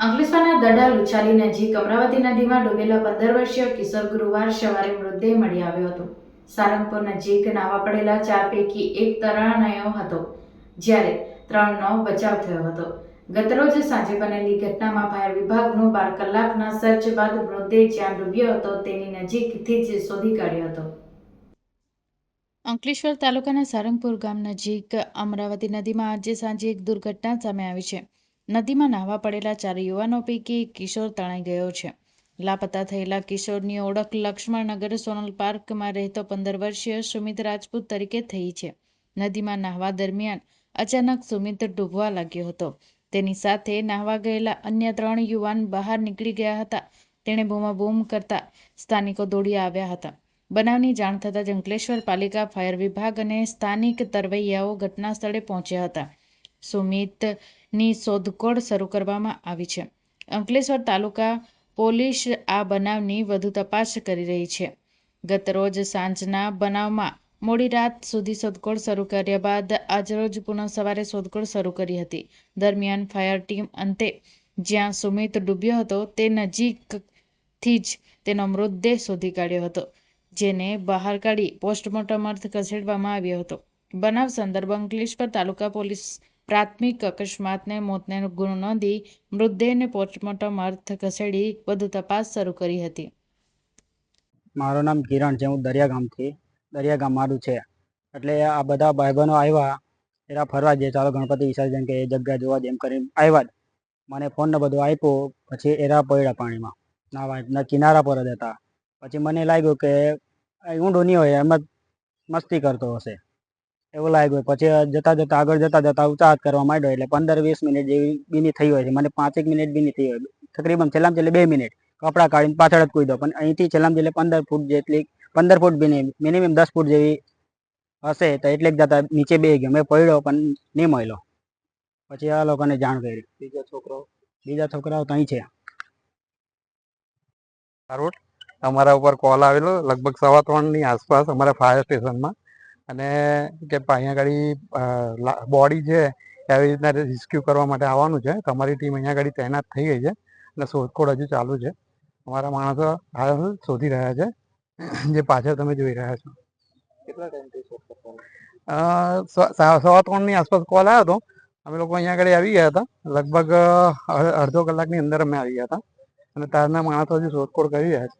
અંકલેશ્વરના દડા લુચાલી નજીક અમરાવતી નદીમાં ડૂબેલા પંદર વર્ષીય કિશોર ગુરુવાર સવારે મૃતદેહ મળી આવ્યો હતો. સારંગપુર નજીક નાવા પડેલા ચાર પૈકી એક તરણાયો હતો, જ્યારે ત્રણનો બચાવ થયો હતો. ગતરોજ સાંજે બનેલી ઘટનામાં ફાયર વિભાગનો બાર કલાકના સર્ચ બાદ મૃતદેહ જ્યાં ડૂબ્યો હતો તેની નજીકથી જ શોધી કાઢ્યો હતો. અંકલેશ્વર તાલુકાના સારંગપુર ગામ નજીક અમરાવતી નદીમાં આજે સાંજે એક દુર્ઘટના સામે આવી છે. નદીમાં નાહવા પડેલા ચાર યુવાનો પૈકી એક કિશોર તણાઈ ગયો છે. લાપતા થયેલા કિશોરની ઓળખ લક્ષ્મણનગર સોનલ પાર્કમાં રહેતો પંદર વર્ષીય સુમિત રાજપૂત તરીકે થઈ છે. નદીમાં નાહવા દરમિયાન અચાનક સુમિત ડૂબવા લાગ્યો હતો. તેની સાથે નાહવા ગયેલા અન્ય ત્રણ યુવાન બહાર નીકળી ગયા હતા. તેણે બૂમાબૂમ કરતા સ્થાનિકો દોડી આવ્યા હતા. બનાવની જાણ થતાં જ અંકલેશ્વર પાલિકા, ફાયર વિભાગ અને સ્થાનિક તરવૈયાઓ ઘટના સ્થળે પહોંચ્યા હતા. સુમિતની શોધખોળ શરૂ કરવામાં આવી છે. અંકલેશ્વર તાલુકા પોલીસ આ બનાવની વધુ તપાસ કરી રહી છે. ગતરોજ સાંજના બનાવમાં મોડી રાત સુધી શોધખોળ શરૂ કર્યા બાદ આજરોજ પુનઃ સવારે શોધખોળ શરૂ કરી હતી. દરમિયાન ફાયર ટીમ અંતે જ્યાં સુમિત ડૂબ્યો હતો તે નજીકથી જ તેનો મૃતદેહ શોધી કાઢ્યો હતો, જેને બહાર કાઢી પોસ્ટમોર્ટમ અર્થ ખસેડવામાં આવ્યો હતો. બનાવ સંદર્ભ અંકલેશ્વર તાલુકા પોલીસ પ્રાથમિક અકસ્માતને મોતને ગુનો નોંધી મૃતદેહને પોસ્ટમોર્ટમ અર્થ ખસેડી વધુ તપાસ શરૂ કરી હતી. મારું નામ કિરણ છે, હું દરિયા ગામથી, દરિયા ગામ મારું છે. એટલે આ બધા ભાઈબંધો આવ્યા એરા ફરવા જઈએ ચાલો ગણપતિ વિસર્જન કે એ જગ્યા જોવા જેમ કરીને આવ્યા જ. મને ફોન ને બધું આપ્યો, પછી એરા પડ્યા પાણીમાં. નાવા ના કિનારા પર જ હતા. પછી મને લાગ્યું કે ઊંડું નહીં હોય, એમ જ મસ્તી કરતો હશે. એવું લાગ્યું. પછી જતા જતા, આગળ જતા જતા ઉચાહત કરવા માંડ્યો. એટલે પંદર વીસ મિનિટ જેવી બીની થઈ હોય છે. મને પાંચેક મિનિટ બી નહીં થઈ હોય. તકરીબન છેલ્લામ છેલ્લે બે મિનિટ. કપડાં કાઢીને પાછળ જ કૂદ્યો. પણ અહીંથી છેલ્લામ છેલ્લે પંદર ફૂટ જેટલી, પંદર ફૂટ બીની, મિનિમમ દસ ફૂટ જેવી હશે. તો એટલે જતા નીચે બે ગયો. મેં પડ્યો પણ નહીં મળ્યો. પછી આ લોકોને જાણ કરી. બીજા છોકરો, બીજા છોકરાઓ તો અહીં છે. અમારા ઉપર કોલ આવેલો. લગભગ સવા ત્રણની આસપાસ અમારા ફાયર સ્ટેશનમાં અને કે અહીંયા આગળ બોડી છે એવી રીતના રેસ્ક્યુ કરવા માટે આવવાનું છે. તમારી ટીમ અહીંયા આગળ તૈનાત થઈ ગઈ છે અને શોધખોળ હજુ ચાલુ છે. અમારા માણસો હાલ શોધી રહ્યા છે જે પાછળ તમે જોઈ રહ્યા છો. કેટલા ટાઈમથી સવા ત્રણની આસપાસ કોલ આવ્યો હતો. અમે લોકો અહીંયા આગળ આવી ગયા હતા. લગભગ અડધો કલાકની અંદર અમે આવી ગયા હતા. અને તારના માણસો હજુ શોધખોળ કરી રહ્યા છે.